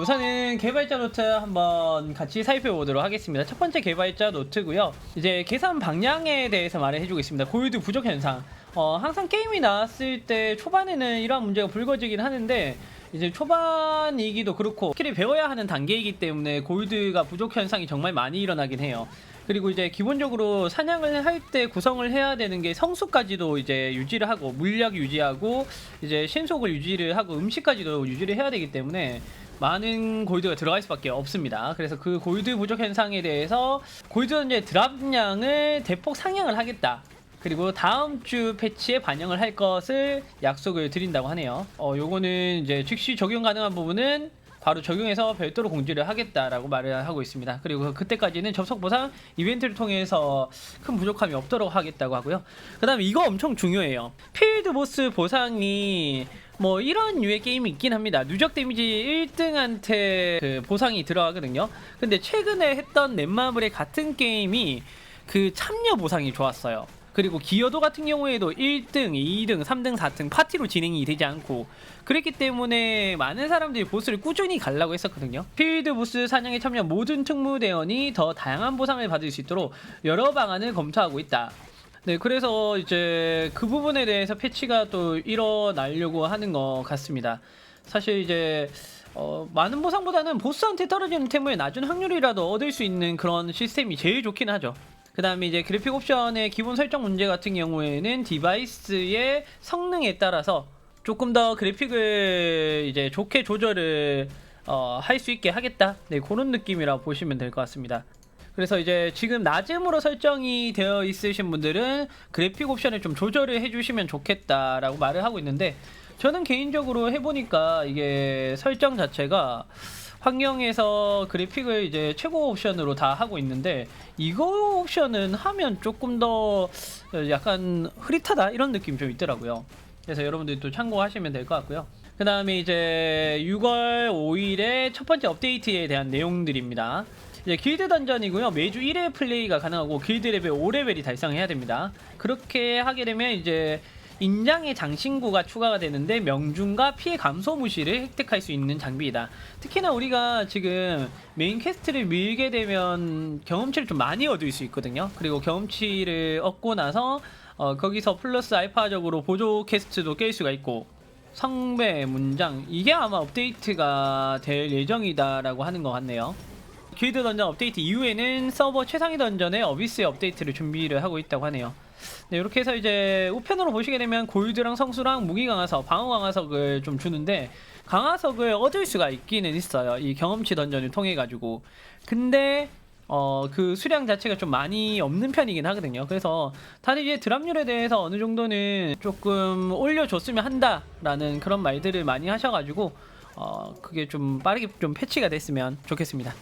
우선은 개발자 노트 한번 같이 살펴보도록 하겠습니다. 첫 번째 개발자 노트고요. 이제 계산 방향에 대해서 말을 해주겠습니다. 골드 부족 현상. 어, 항상 게임이 나왔을 때 초반에는 이러한 문제가 불거지긴 하는데 이제 초반이기도 그렇고 스킬을 배워야 하는 단계이기 때문에 골드가 부족 현상이 정말 많이 일어나긴 해요. 그리고 이제 기본적으로 사냥을 할 때 구성을 해야 되는 게 성수까지도 이제 유지를 하고 물약 유지하고 이제 신속을 유지를 하고 음식까지도 유지를 해야 되기 때문에 많은 골드가 들어갈 수밖에 없습니다. 그래서 그 골드 부족 현상에 대해서 골드 이제 드랍량을 대폭 상향을 하겠다. 그리고 다음 주 패치에 반영을 할 것을 약속을 드린다고 하네요. 어, 요거는 이제 즉시 적용 가능한 부분은 바로 적용해서 별도로 공지를 하겠다라고 말을 하고 있습니다. 그리고 그때까지는 접속 보상 이벤트를 통해서 큰 부족함이 없도록 하겠다고 하고요. 그다음에 이거 엄청 중요해요. 필드 보스 보상이 뭐 이런 류의 게임이 있긴 합니다. 누적 데미지 1등한테 그 보상이 들어가거든요. 근데 최근에 했던 넷마블의 같은 게임이 그 참여 보상이 좋았어요. 그리고 기여도 같은 경우에도 1등, 2등, 3등, 4등 파티로 진행이 되지 않고 그랬기 때문에 많은 사람들이 보스를 꾸준히 가려고 했었거든요. 필드 보스 사냥에 참여 모든 특무대원이 더 다양한 보상을 받을 수 있도록 여러 방안을 검토하고 있다. 네, 그래서 이제 그 부분에 대해서 패치가 또 일어나려고 하는 것 같습니다. 사실 이제 어, 많은 보상보다는 보스한테 떨어지는 템을 낮은 확률이라도 얻을 수 있는 그런 시스템이 제일 좋긴 하죠. 그 다음에 이제 그래픽 옵션의 기본 설정 문제 같은 경우에는 디바이스의 성능에 따라서 조금 더 그래픽을 이제 좋게 조절을 어, 할 수 있게 하겠다. 네, 그런 느낌이라 보시면 될 것 같습니다. 그래서 이제 지금 낮음으로 설정이 되어 있으신 분들은 그래픽 옵션을 좀 조절을 해주시면 좋겠다라고 말을 하고 있는데 저는 개인적으로 해보니까 이게 설정 자체가 환경에서 그래픽을 이제 최고 옵션으로 다 하고 있는데 이거 옵션은 하면 조금 더 약간 흐릿하다 이런 느낌이 좀 있더라고요. 그래서 여러분들이 또 참고하시면 될 것 같고요. 그 다음에 이제 6월 5일에 첫 번째 업데이트에 대한 내용들입니다. 이제 길드 던전이고요. 매주 1회 플레이가 가능하고 길드 레벨 5레벨이 달성해야 됩니다. 그렇게 하게 되면 이제 인장의 장신구가 추가가 되는데 명중과 피해 감소 무시를 획득할 수 있는 장비이다. 특히나 우리가 지금 메인 퀘스트를 밀게 되면 경험치를 좀 많이 얻을 수 있거든요. 그리고 경험치를 얻고 나서 어, 거기서 플러스 알파적으로 보조 퀘스트도 깰 수가 있고 성배 문장 이게 아마 업데이트가 될 예정이다라고 하는 것 같네요. 길드 던전 업데이트 이후에는 서버 최상위 던전의 어비스의 업데이트를 준비를 하고 있다고 하네요. 네, 이렇게 해서 이제 우편으로 보시게 되면 골드랑 성수랑 무기 강화석, 방어 강화석을 좀 주는데 강화석을 얻을 수가 있기는 있어요. 이 경험치 던전을 통해 가지고. 근데 어, 그 수량 자체가 좀 많이 없는 편이긴 하거든요. 그래서 다들 이제 드랍률에 대해서 어느 정도는 조금 올려줬으면 한다라는 그런 말들을 많이 하셔가지고 어, 그게 좀 빠르게 좀 패치가 됐으면 좋겠습니다.